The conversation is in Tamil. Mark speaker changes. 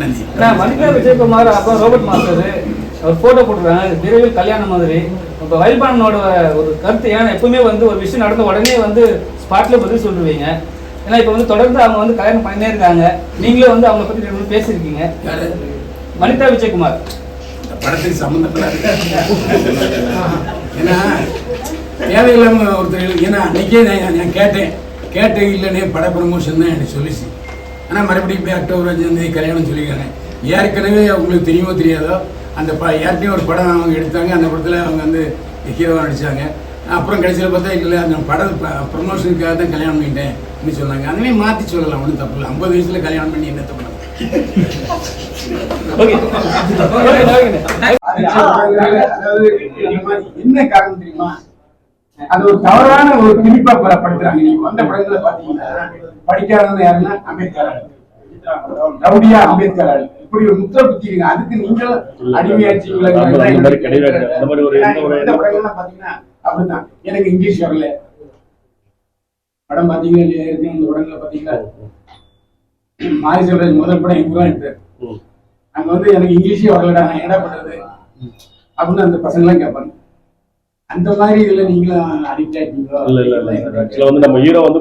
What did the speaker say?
Speaker 1: நன்றி.
Speaker 2: நான் வனிதா விஜயகுமார் அப்புறம் ரோபர்ட் மாஸ்டர் ஒரு போட்டோ போட்டுருக்காங்க. விரைவில் கல்யாணம் மாதிரி. இப்போ வைல்பானனோட ஒரு கருத்து ஏன்னா எப்பவுமே வந்து ஒரு விஷயம் நடந்த உடனே வந்து ஸ்பாட்ல பதில் சொல்லுவீங்க. ஏன்னா இப்போ வந்து தொடர்ந்து அவங்க வந்து கல்யாணம் பண்ணினே இருக்காங்க. நீங்களும் வந்து அவங்கள பத்தி ரெண்டு பேசியிருக்கீங்க.
Speaker 1: யாரு?
Speaker 2: வனிதா விஜயகுமார்.
Speaker 1: படத்துக்கு சம்மந்தப்படாது ஏன்னா தேவையில்லாம ஒருத்தர் ஏன்னா அன்னைக்கே நான் கேட்டேன். கேட்டேன் இல்லைனே பட ப்ரமோஷன் தான் எனக்கு சொல்லிச்சு. ஆனால் மறுபடியும் போய் அக்டோபர் அஞ்சாம் தேதி கல்யாணம் சொல்லியிருக்காங்க. ஏற்கனவே உங்களுக்கு தெரியுமோ தெரியாதோ அந்த ப ஏற்கனவே ஒரு படம் அவங்க எடுத்தாங்க. அந்த படத்தில் அவங்க வந்து ஹீரோவாக நடிச்சாங்க. அப்புறம் கடைசியில் பார்த்தா இல்லை அந்த படம் ப்ரமோஷனுக்காக தான் கல்யாணம் பண்ணிட்டேன் அப்படின்னு சொன்னாங்க. அதுவே மாற்றி சொல்லலாம் ஒன்றும் தப்பு இல்லை. ஐம்பது வயசில் கல்யாணம் பண்ணி என்ன தப்பு? என்ன காரணம் தெரியுமா? அது ஒரு தவறான ஒரு திணிப்பா படுத்துறாங்க நீங்க வந்த படங்களை பாத்தீங்கன்னா படிக்காதவங்க யாருன்னா அம்பேத்கர். ரவுடியா அம்பேத்கர் ஆளு. இப்படி ஒரு முத்திர இருக்கு அதுக்கு நீங்களும் அடிமையாச்சீங்களா படங்கள்லாம் பாத்தீங்கன்னா அப்படிதான் எனக்கு இங்கிலீஷ் வரல. படம் பாத்தீங்கன்னா இந்த படங்களை பாத்தீங்கன்னா மாரி செல்வராஜ் முதல் படம் எங்க எடுத்தாரு. அங்க வந்து எனக்கு இங்கிலீஷே வரலடா நான் என்ன பண்றது? அப்படின்னு அந்த பசங்களாம் கேட்பாங்க. அந்த மாதிரி இதுல நீங்களும் அடிக்ட் ஆயிட்டீங்களோ?
Speaker 3: இல்ல இல்ல இல்ல ஆக்சுவலா வந்து நம்ம ஹீரோ வந்து